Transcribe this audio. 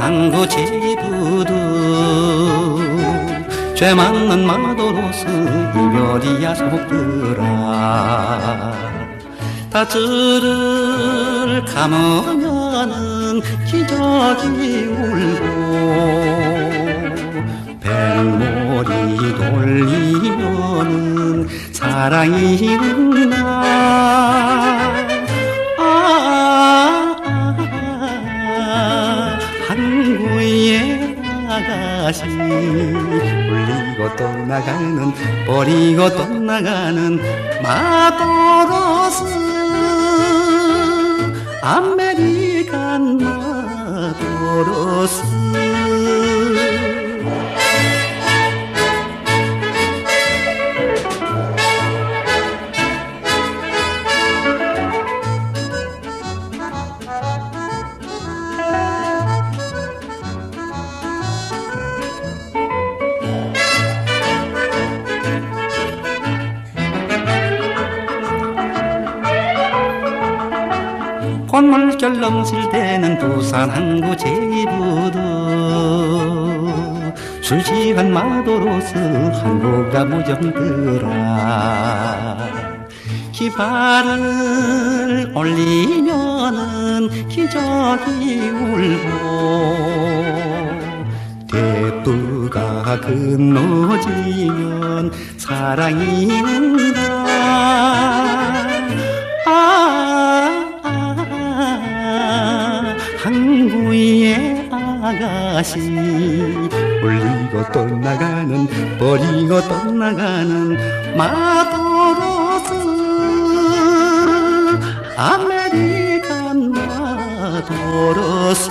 한구 제부도 죄 많는 마도로서 이별이야 속더라 다줄을 감으면은 기적이 울고 뱃머리 돌리면은 사랑이 운다 아가씨 울리고 떠나가는 버리고 떠나가는 마도로스. 아메리칸 마도로스 콧물결 넘실대는 부산 항구 제부도 술취한 마도로서 항구가 무정들아 기발을 올리면은 기적이 울고. 대부가 건너지면 사랑이 운다 아, 항구의 아가씨 울리고 떠나가는 버리고 떠나가는 마도로스. 아메리칸 마도로스